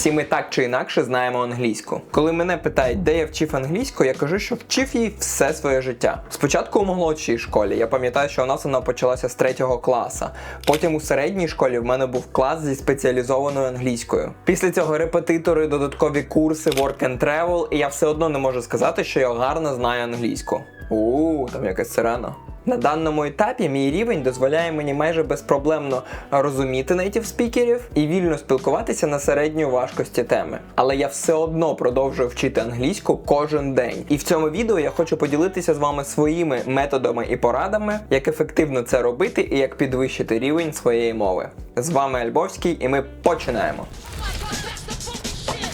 Всі ми так чи інакше знаємо англійську. Коли мене питають, де я вчив англійську, я кажу, що вчив її все своє життя. Спочатку у молодшій школі. Я пам'ятаю, що у нас вона почалася з третього класу. Потім у середній школі в мене був клас зі спеціалізованою англійською. Після цього репетитори, додаткові курси, work and travel, і я все одно не можу сказати, що я гарно знаю англійську. У, там якась сирена. На даному етапі мій рівень дозволяє мені майже безпроблемно розуміти нейтів спікерів і вільно спілкуватися на середньої важкості теми. Але я все одно продовжую вчити англійську кожен день. І в цьому відео я хочу поділитися з вами своїми методами і порадами, як ефективно це робити і як підвищити рівень своєї мови. З вами Альбовський, і ми починаємо.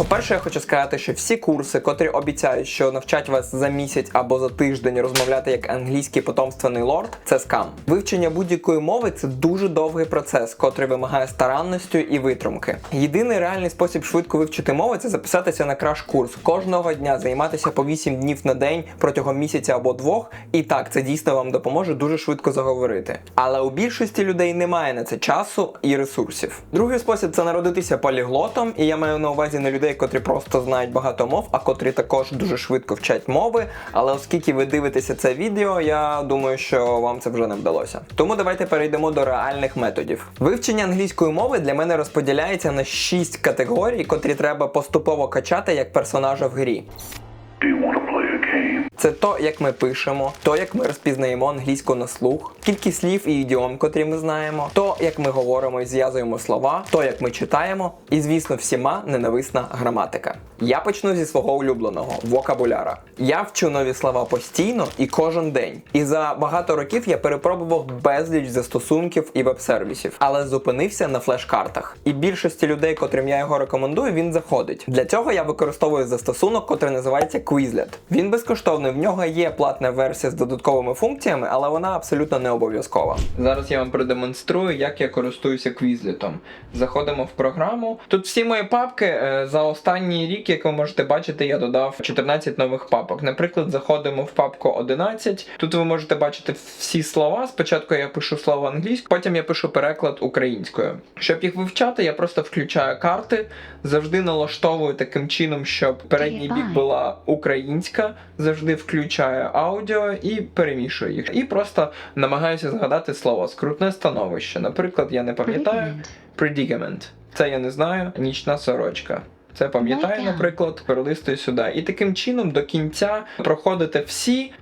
По-перше, я хочу сказати, що всі курси, котрі обіцяють, що навчать вас за місяць або за тиждень розмовляти як англійський потомственний лорд, це скам. Вивчення будь-якої мови це дуже довгий процес, котрий вимагає старанності і витримки. Єдиний реальний спосіб швидко вивчити мови це записатися на краш-курс кожного дня, займатися по 8 днів на день протягом місяця або двох. І так, це дійсно вам допоможе дуже швидко заговорити. Але у більшості людей немає на це часу і ресурсів. Другий спосіб це народитися поліглотом, і я маю на увазі не людей, котрі просто знають багато мов, а котрі також дуже швидко вчать мови. Але оскільки ви дивитеся це відео, я думаю, що вам це вже не вдалося. Тому давайте перейдемо до реальних методів. Вивчення англійської мови для мене розподіляється на 6 категорій, котрі треба поступово качати як персонажа в грі. Це то, як ми пишемо, то, як ми розпізнаємо англійську на слух, кількість слів і ідіом, котрі ми знаємо, то, як ми говоримо і зв'язуємо слова, то, як ми читаємо, і, звісно, всіма ненависна граматика. Я почну зі свого улюбленого вокабуляра. Я вчу нові слова постійно і кожен день. І за багато років я перепробував безліч застосунків і веб-сервісів, але зупинився на флеш-картах. І більшості людей, котрим я його рекомендую, він заходить. Для цього я використовую застосунок, котрий називається Quizlet. Він безкоштовний, в нього є платна версія з додатковими функціями, але вона абсолютно не обов'язкова. Зараз я вам продемонструю, як я користуюся Quizlet. Заходимо в програму. Тут всі мої папки е, за останній рік, як ви можете бачити, я додав 14 нових папок. Наприклад, заходимо в папку 11. Тут ви можете бачити всі слова. Спочатку я пишу слово англійською, потім я пишу переклад українською. Щоб їх вивчати, я просто включаю карти, завжди налаштовую таким чином, щоб передній бік була українська, завжди включаю аудіо і перемішую їх. І просто намагаюся згадати слово скрутне становище. Наприклад, я не пам'ятаю predicament. Це я не знаю. Нічна сорочка. Це пам'ятаю, наприклад, перелистую сюди. І таким чином до кінця проходите всі.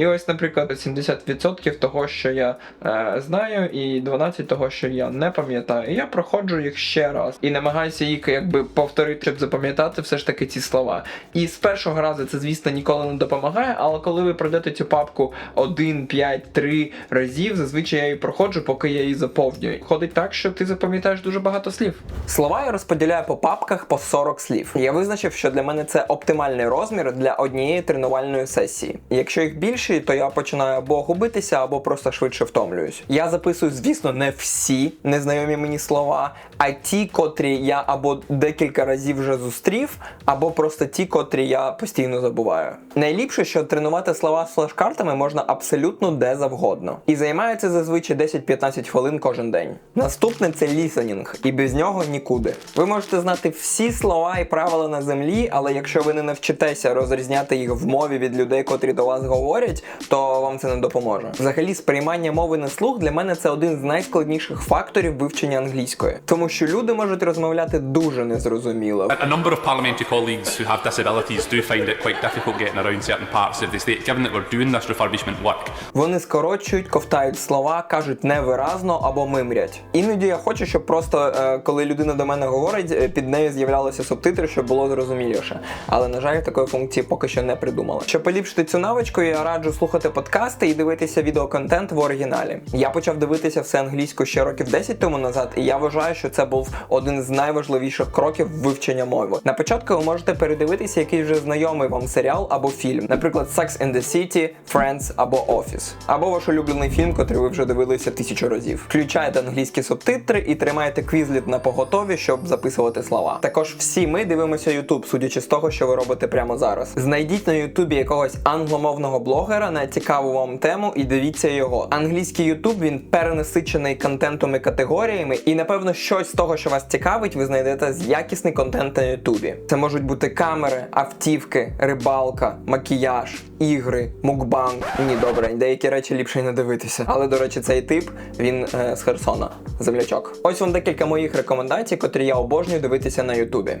І ось, наприклад, 70% того, що я е, знаю, і 12% того, що я не пам'ятаю. І я проходжу їх ще раз і намагаюся їх якби повторити, щоб запам'ятати все ж таки ці слова. І з першого разу це, звісно, ніколи не допомагає, але коли ви пройдете цю папку 1, 5, 3 разів, зазвичай я її проходжу, поки я її заповнюю. Ходить так, що ти запам'ятаєш дуже багато слів. Слова я розподіляю по папках по 40 слів. Я визначив, що для мене це оптимальний розмір для однієї тренувальної сесії. Якщо їх більше, то я починаю або губитися, або просто швидше втомлююсь. Я записую, звісно, не всі незнайомі мені слова, а ті, котрі я або декілька разів вже зустрів, або просто ті, котрі я постійно забуваю. Найліпше, що тренувати слова з флеш-картами можна абсолютно де завгодно. І займає це зазвичай 10-15 хвилин кожен день. Наступне це лісенінг, і без нього нікуди. Ви можете знати всі слова і правила на землі, але якщо ви не навчитеся розрізняти їх в мові від людей, котрі до вас говорять, то вам це не допоможе. Взагалі, сприймання мови на слух для мене це один з найскладніших факторів вивчення англійської, тому що люди можуть розмовляти дуже незрозуміло. A number of parliamentary colleagues who have disabilities do find it quite difficult getting around certain parts of the state, given that we're doing this refurbishment work. Вони скорочують, ковтають слова, кажуть невиразно або мимрять. Іноді я хочу, щоб просто е, коли людина до мене говорить, е, під нею з'являлися субтитри, щоб було зрозуміліше. Але на жаль, такої функції поки що не придумали. Щоб поліпшити цю навичку, я раджу слухати подкасти і дивитися відеоконтент в оригіналі. Я почав дивитися все англійською ще років 10 тому назад, і я вважаю, що це був один з найважливіших кроків вивчення мови. На початку ви можете передивитися якийсь вже знайомий вам серіал або фільм, наприклад, Sex and the City, Friends або Office, або ваш улюблений фільм, котрий ви вже дивилися тисячу разів. Включаєте англійські субтитри і тримаєте квізліт на поготові, щоб записувати слова. Також всі ми дивимося YouTube, судячи з того, що ви робите прямо зараз. Знайдіть на Ютубі якогось англомовного блогера, блогера на цікаву вам тему і дивіться його. Англійський YouTube він перенасичений контентом і категоріями, і напевно щось з того, що вас цікавить, ви знайдете з якісний контент на Ютубі. Це можуть бути камери, автівки, рибалка, макіяж, ігри, мукбанг. Ні, добре, деякі речі ліпше й не дивитися. Але до речі, цей тип він е, з Херсона, землячок. Ось вам декілька моїх рекомендацій, котрі я обожнюю дивитися на Ютубі.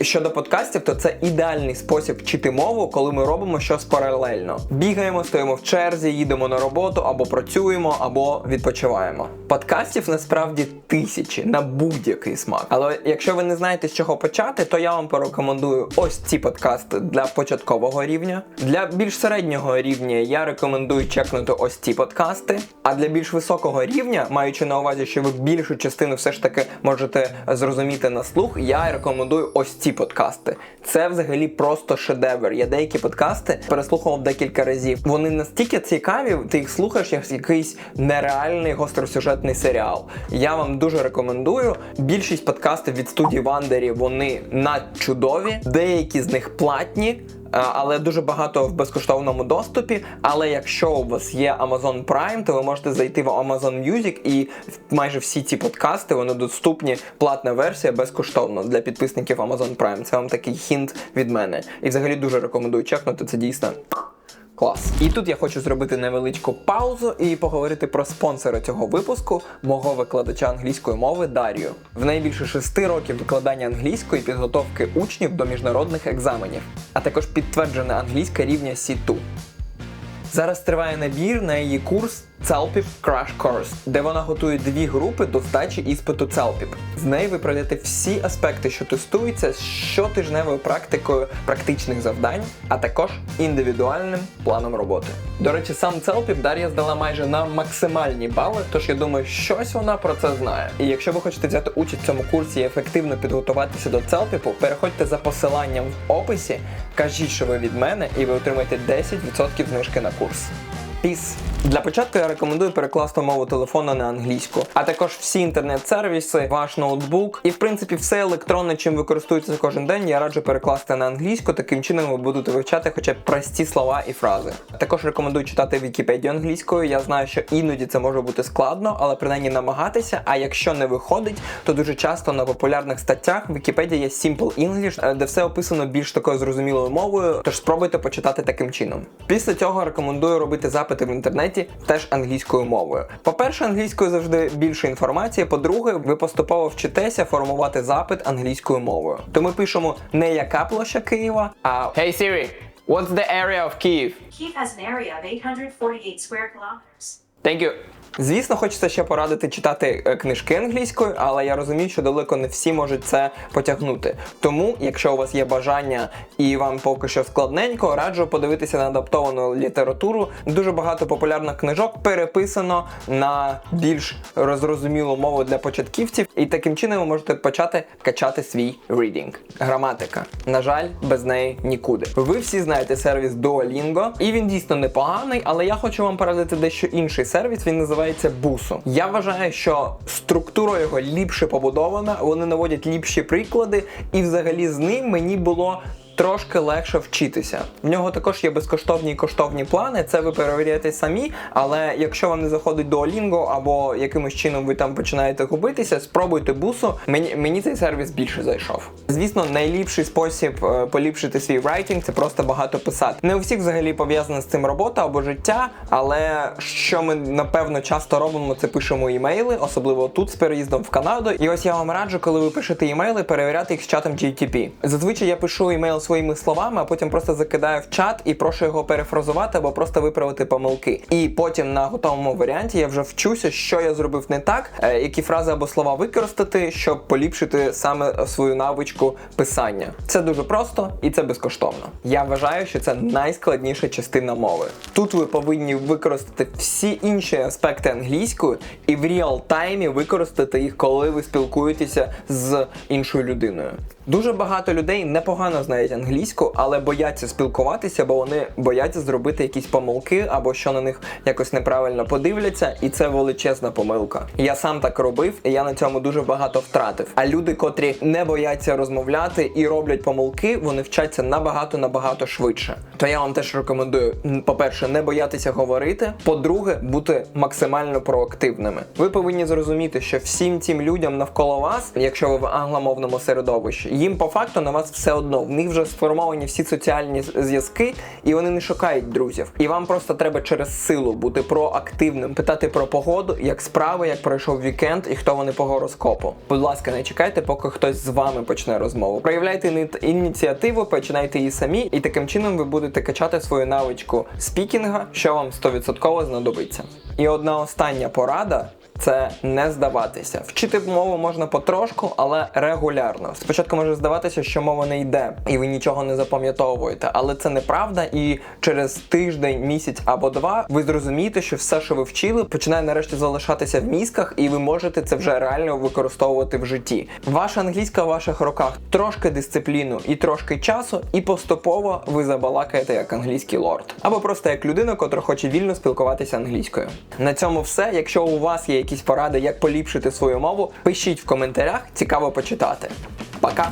Щодо подкастів, то це ідеальний спосіб вчити мову, коли ми робимо щось паралельно. Бігаємо, стоїмо в черзі, їдемо на роботу, або працюємо, або відпочиваємо. Подкастів насправді тисячі на будь-який смак. Але якщо ви не знаєте з чого почати, то я вам порекомендую ось ці подкасти для початкового рівня. Для більш середнього рівня я рекомендую чекнути ось ці подкасти. А для більш високого рівня, маючи на увазі, що ви більшу частину все ж таки можете зрозуміти на слух, я рекомендую ось ці подкасти. Це взагалі просто шедевр. Я деякі подкасти переслухував декілька разів. Вони настільки цікаві, ти їх слухаєш як якийсь нереальний гостросюжетний серіал. Я вам дуже рекомендую. Більшість подкастів від студії Вандері вони надчудові, деякі з них платні. Е, але дуже багато в безкоштовному доступі. Але якщо у вас є Amazon Prime, то ви можете зайти в Amazon Music і майже всі ці подкасти вони доступні. Платна версія безкоштовно для підписників Amazon Prime. Це вам такий хінт від мене. І взагалі дуже рекомендую чекнути. Це дійсно. Клас. І тут я хочу зробити невеличку паузу і поговорити про спонсора цього випуску, мого викладача англійської мови Дарію. В найбільше шести років викладання англійської підготовки учнів до міжнародних екзаменів, а також підтверджена англійська рівня C2. Зараз триває набір на її курс CELPIP Crash Course, де вона готує дві групи до здачі іспиту CELPIP. З нею ви пройдете всі аспекти, що тестуються з щотижневою практикою практичних завдань, а також індивідуальним планом роботи. До речі, сам CELPIP Дар'я здала майже на максимальні бали, тож я думаю, щось вона про це знає. І якщо ви хочете взяти участь в цьому курсі і ефективно підготуватися до CELPIP, переходьте за посиланням в описі, кажіть, що ви від мене, і ви отримаєте 10% знижки на курс. Піс. Для початку я рекомендую перекласти мову телефону на англійську, а також всі інтернет-сервіси, ваш ноутбук і в принципі все електронне, чим ви користуєтеся кожен день, я раджу перекласти на англійську. Таким чином ви будете вивчати хоча б прості слова і фрази. Також рекомендую читати Вікіпедію англійською. Я знаю, що іноді це може бути складно, але принаймні намагатися. А якщо не виходить, то дуже часто на популярних статтях в Вікіпедії є Simple English, е, де все описано більш такою зрозумілою мовою. Тож спробуйте почитати таким чином. Після цього рекомендую робити запити в інтернеті теж англійською мовою. По-перше, англійською завжди більше інформації. По-друге, ви поступово вчитеся формувати запит англійською мовою. То ми пишемо не яка площа Києва, а Hey Siri, what's the area of Kyiv? Kyiv has an area of 848 square kilometers. Thank you. Звісно, хочеться ще порадити читати е, книжки англійською, але я розумію, що далеко не всі можуть це потягнути. Тому, якщо у вас є бажання і вам поки що складненько, раджу подивитися на адаптовану літературу. Дуже багато популярних книжок переписано на більш розрозумілу мову для початківців, і таким чином ви можете почати качати свій reading. Граматика. На жаль, без неї нікуди. Ви всі знаєте сервіс Duolingo, і він дійсно непоганий, але я хочу вам порадити дещо інший сервіс. Він називається бусу. Я вважаю, що структура його ліпше побудована, вони наводять ліпші приклади, і взагалі з ним мені було. Трошки легше вчитися. В нього також є безкоштовні і коштовні плани. Це ви перевіряєте самі. Але якщо вам не заходить до Duolingo або якимось чином ви там починаєте губитися, спробуйте бусу. Мені мені цей сервіс більше зайшов. Звісно, найліпший спосіб е, поліпшити свій райтинг це просто багато писати. Не у всіх взагалі пов'язана з цим робота або життя, але що ми напевно часто робимо, це пишемо імейли, особливо тут з переїздом в Канаду. І ось я вам раджу, коли ви пишете імейли, перевіряти їх з чатом GTP. Зазвичай я пишу імейл своїми словами, а потім просто закидаю в чат і прошу його перефразувати або просто виправити помилки. І потім на готовому варіанті я вже вчуся, що я зробив не так, е, які фрази або слова використати, щоб поліпшити саме свою навичку писання. Це дуже просто і це безкоштовно. Я вважаю, що це найскладніша частина мови. Тут ви повинні використати всі інші аспекти англійської і в реал таймі використати їх, коли ви спілкуєтеся з іншою людиною. Дуже багато людей непогано знають англійську, але бояться спілкуватися, бо вони бояться зробити якісь помилки або що на них якось неправильно подивляться, і це величезна помилка. Я сам так робив, і я на цьому дуже багато втратив. А люди, котрі не бояться розмовляти і роблять помилки, вони вчаться набагато набагато швидше. То я вам теж рекомендую: по-перше, не боятися говорити. По-друге, бути максимально проактивними. Ви повинні зрозуміти, що всім цим людям навколо вас, якщо ви в англомовному середовищі, їм по факту на вас все одно. В них вже сформовані всі соціальні зв'язки, і вони не шукають друзів. І вам просто треба через силу бути проактивним, питати про погоду, як справи, як пройшов вікенд і хто вони по гороскопу. Будь ласка, не чекайте, поки хтось з вами почне розмову. Проявляйте іні- ініціативу, починайте її самі, і таким чином ви будете качати свою навичку спікінга, що вам 100% знадобиться. І одна остання порада. Це не здаватися. Вчити мову можна потрошку, але регулярно. Спочатку може здаватися, що мова не йде, і ви нічого не запам'ятовуєте, але це неправда. І через тиждень, місяць або два ви зрозумієте, що все, що ви вчили, починає нарешті залишатися в мізках, і ви можете це вже реально використовувати в житті. Ваша англійська в ваших руках трошки дисципліну і трошки часу, і поступово ви забалакаєте як англійський лорд, або просто як людина, котра хоче вільно спілкуватися англійською. На цьому все. Якщо у вас є якісь поради, як поліпшити свою мову, пишіть в коментарях, цікаво почитати. Пока!